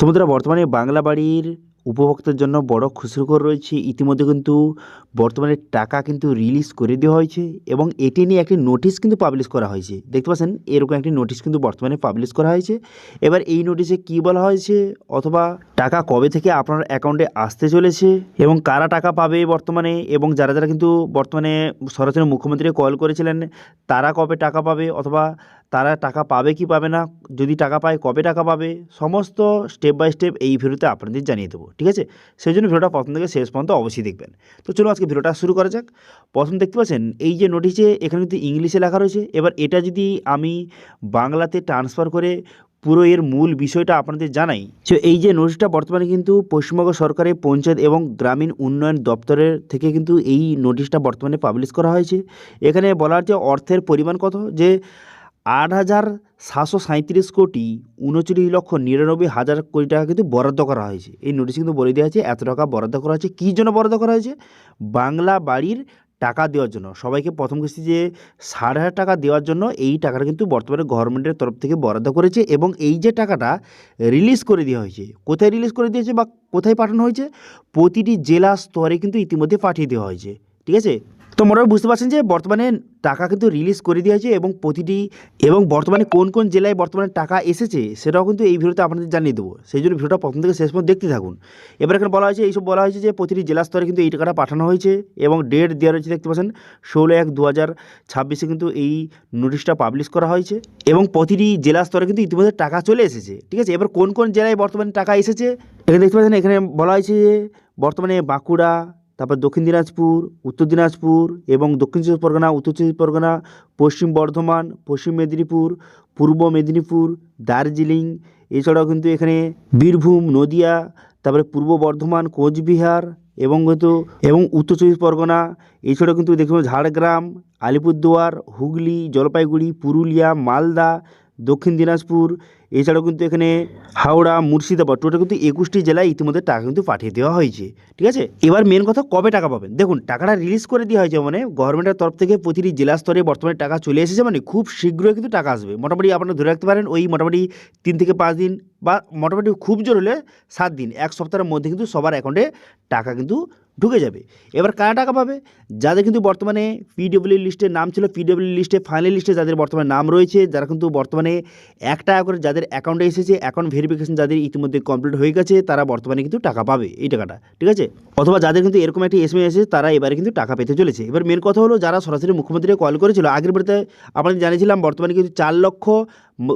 তো বর্তমানে বাংলা বাড়ির উপভোক্তার জন্য বড় খুশিখবর রয়েছে। ইতিমধ্যে কিন্তু বর্তমানে টাকা কিন্তু রিলিজ করে দেওয়া হয়েছে এবং এটি নিয়ে একটি নোটিশ কিন্তু পাবলিশ করা হয়েছে। দেখতে পাচ্ছেন, এরকম একটি নোটিশ কিন্তু বর্তমানে পাবলিশ করা হয়েছে। এবার এই নোটিশে কি বলা হয়েছে অথবা টাকা কবে থেকে আপনার অ্যাকাউন্টে আসতে চলেছে এবং কারা টাকা পাবে বর্তমানে এবং যারা যারা কিন্তু বর্তমানে সরাসরি মুখ্যমন্ত্রী কল করেছিলেন, তারা কবে টাকা পাবে অথবা তারা টাকা পাবে কি পাবে না, যদি টাকা পায় কবে টাকা পাবে, সমস্ত স্টেপ বাই স্টেপ এই ভিডিওতে আপনাদের জানিয়ে দেবো, ঠিক আছে? সেই জন্য ভিডিওটা প্রথম থেকে শেষ পর্যন্ত অবশ্যই দেখবেন। তো চলো আজকে ভিডিওটা শুরু করা যাক। প্রথম দেখতে পাচ্ছেন, এই যে নোটিশে এখানে কিন্তু ইংলিশে লেখা রয়েছে। এবার এটা যদি আমি বাংলাতে ট্রান্সফার করে পুরো এর মূল বিষয়টা আপনাদের জানাই, তো এই যে নোটিশটা বর্তমানে কিন্তু পশ্চিমবঙ্গ সরকারের পঞ্চায়েত এবং গ্রামীণ উন্নয়ন দপ্তরের থেকে কিন্তু এই নোটিশটা বর্তমানে পাবলিশ করা হয়েছে। এখানে বলা হচ্ছে অর্থের পরিমাণ কত? যে আট হাজার সাতশো সাঁত্রিশ কোটি উনচল্লিশ লক্ষ নিরানব্বই হাজার কোটি টাকা কিন্তু বরাদ্দ করা হয়েছে। এই নোটিশ কিন্তু বলে দেওয়া হয়েছে এত টাকা বরাদ্দ করা হয়েছে। কী জন্য বরাদ্দ করা হয়েছে? বাংলা বাড়ির টাকা দেওয়ার জন্য। সবাইকে প্রথম কিস্তি যে ষাট হাজার টাকা দেওয়ার জন্য এই টাকাটা কিন্তু বর্তমানে গভর্নমেন্টের তরফ থেকে বরাদ্দ করেছে এবং এই যে টাকাটা রিলিজ করে দেওয়া হয়েছে, কোথায় রিলিজ করে দিয়েছে বা কোথায় পাঠানো হয়েছে? প্রতিটি জেলা স্তরে কিন্তু ইতিমধ্যে পাঠিয়ে দেওয়া হয়েছে। ঠিক আছে? তো মোটামুটি বুঝতে পারছেন যে বর্তমানে টাকা কিন্তু রিলিজ করে দেওয়া হয়েছে এবং প্রতিটি, এবং বর্তমানে কোন কোন জেলায় বর্তমানে টাকা এসেছে সেটাও কিন্তু এই ভিডিওতে আপনাদের জানিয়ে দেবো। সেই জন্য ভিডিওটা প্রথম থেকে শেষ পর্যন্ত দেখতে থাকুন। এবার এখানে বলা হয়েছে, এইসব বলা হয়েছে যে প্রতিটি জেলা স্তরে কিন্তু এই টাকাটা পাঠানো হয়েছে এবং ডেট দেওয়া রয়েছে, দেখতে পাচ্ছেন, ষোলো এক দু হাজার ছাব্বিশে কিন্তু এই নোটিশটা পাবলিশ করা হয়েছে এবং প্রতিটি জেলা স্তরে কিন্তু ইতিমধ্যে টাকা চলে এসেছে। ঠিক আছে? এবার কোন কোন জেলায় বর্তমানে টাকা এসেছে? এখানে দেখতে পাচ্ছেন, এখানে বলা হয়েছে যে বর্তমানে বাঁকুড়া তারপর দক্ষিণ দিনাজপুর, উত্তর দিনাজপুর এবং দক্ষিণ চব্বিশ পরগনা, উত্তর চব্বিশ পরগনা, পশ্চিম বর্ধমান, পশ্চিম মেদিনীপুর, পূর্ব মেদিনীপুর, দার্জিলিং, এছাড়াও কিন্তু এখানে বীরভূম, নদিয়া, তারপরে পূর্ব বর্ধমান, কোচবিহার এবং কিন্তু এবং উত্তর চব্বিশ পরগনা, এছাড়াও কিন্তু দেখুন ঝাড়গ্রাম, আলিপুরদুয়ার, হুগলি, জলপাইগুড়ি, পুরুলিয়া, মালদা দক্ষিণ দিনাজপুর, এছাড়াও কিন্তু এখানে হাওড়া, মুর্শিদাবাদ টোটাল কিন্তু একুশটি জেলায় ইতিমধ্যে টাকা কিন্তু পাঠিয়ে দেওয়া হয়েছে, ঠিক আছে? এবার মেন কথা কবে টাকা পাবেন? দেখুন, টাকাটা রিলিজ করে দেওয়া হয়েছে মানে গভর্নমেন্টের তরফ থেকে প্রতিটি জেলা স্তরে বর্তমানে টাকা চলে এসেছে মানে খুব শীঘ্রই কিন্তু টাকা আসবে। মোটামুটি আপনারা ধরে রাখতে পারেন, ওই মোটামুটি তিন থেকে পাঁচ দিন বা মোটামুটি খুব জোর হলে সাত দিন, এক সপ্তাহের মধ্যে কিন্তু সবার অ্যাকাউন্টে টাকা কিন্তু ঢুকে যাবে। এবার কারা টাকা পাবে? যাদের কিন্তু বর্তমানে পিডব্লিউ লিস্টে নাম ছিল পিডব্লিউ লিস্টে ফাইনাল লিস্টে যাদের বর্তমানে নাম রয়েছে, যারা কিন্তু বর্তমানে এক টাকা করে যাদের অ্যাকাউন্টে এসেছে অ্যাকাউন্ট ভেরিফিকেশন যাদের ইতিমধ্যে কমপ্লিট হয়ে গেছে, তারা বর্তমানে কিন্তু টাকা পাবে এই টাকাটা, ঠিক আছে? অথবা যাদের কিন্তু এরকম একটি এসএমএস এসেছে, তারা এবারে কিন্তু টাকা পেতে চলেছে। এবার মেন কথা হলো, যারা সরাসরি মুখ্যমন্ত্রী কল করেছিল, আগের বাড়িতে আপনাদের জানিয়েছিলাম, বর্তমানে কিন্তু চার লক্ষ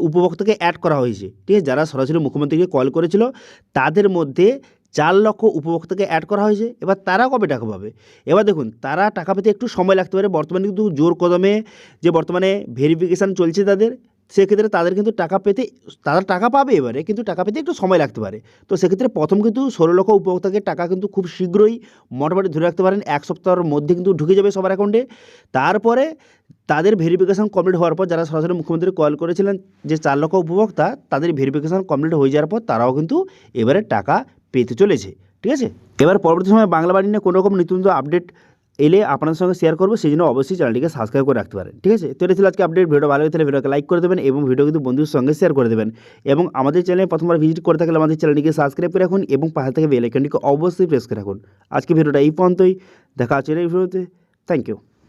উপভোক্তাকে অ্যাড করা হয়েছে, ঠিক আছে? যারা সরাসরি মুখ্যমন্ত্রীকে কল করেছিল, তাদের মধ্যে চার লক্ষ উপভোক্তাকে অ্যাড করা হয়েছে। এবার তারা কবে টাকা পাবে? এবার দেখুন, তারা টাকা পেতে একটু সময় লাগতে পারে। বর্তমানে কিন্তু জোর কদমে যে বর্তমানে ভেরিফিকেশান চলছে তাদের, সেক্ষেত্রে তাদের কিন্তু টাকা পেতে, তারা টাকা পাবে এবারে, কিন্তু টাকা পেতে একটু সময় লাগতে পারে। তো সেক্ষেত্রে প্রথম কিন্তু ষোলো লক্ষ উপভোক্তাকে টাকা কিন্তু খুব শীঘ্রই মোটামুটি ধরে রাখতে পারেন। এক সপ্তাহের মধ্যে কিন্তু ঢুকে যাবে সবার অ্যাকাউন্টে তারপরে তাদের ভেরিফিকেশান কমপ্লিট হওয়ার পর, যারা সরাসরি মুখ্যমন্ত্রী কল করেছিলেন যে চার লক্ষ উপভোক্তা, তাদের ভেরিফিকেশান কমপ্লিট হয়ে যাওয়ার পর তারাও কিন্তু এবারে টাকা পেতে চলেছে, ঠিক আছে? এবার পরবর্তী সময় বাংলা বাড়ি নিয়ে কোনো রকম নতুন আপডেট এলে আপনাদের সঙ্গে শেয়ার করব, সেই জন্য অবশ্যই চ্যানেলটিকে সাবস্ক্রাইব করে রাখতে পারেন, ঠিক আছে? তো এটা ছিল আজকে আপডেট ভিডিও ভালো থাকলে ভিডিওকে লাইক করে দেবেন এবং ভিডিও কিন্তু বন্ধুদের সঙ্গে শেয়ার করে দেবেন এবং আমাদের চ্যানেলে প্রথমবার ভিজিট করে থাকলে আমাদের চ্যানেলটিকে সাবস্ক্রাইব করে রাখুন এবং পাশে থেকে বেল আইকনটিকে অবশ্যই প্রেস করে রাখুন। আজকে ভিডিওটা এই পর্যন্তই, দেখা হচ্ছে এই ভিডিওতে থ্যাংক ইউ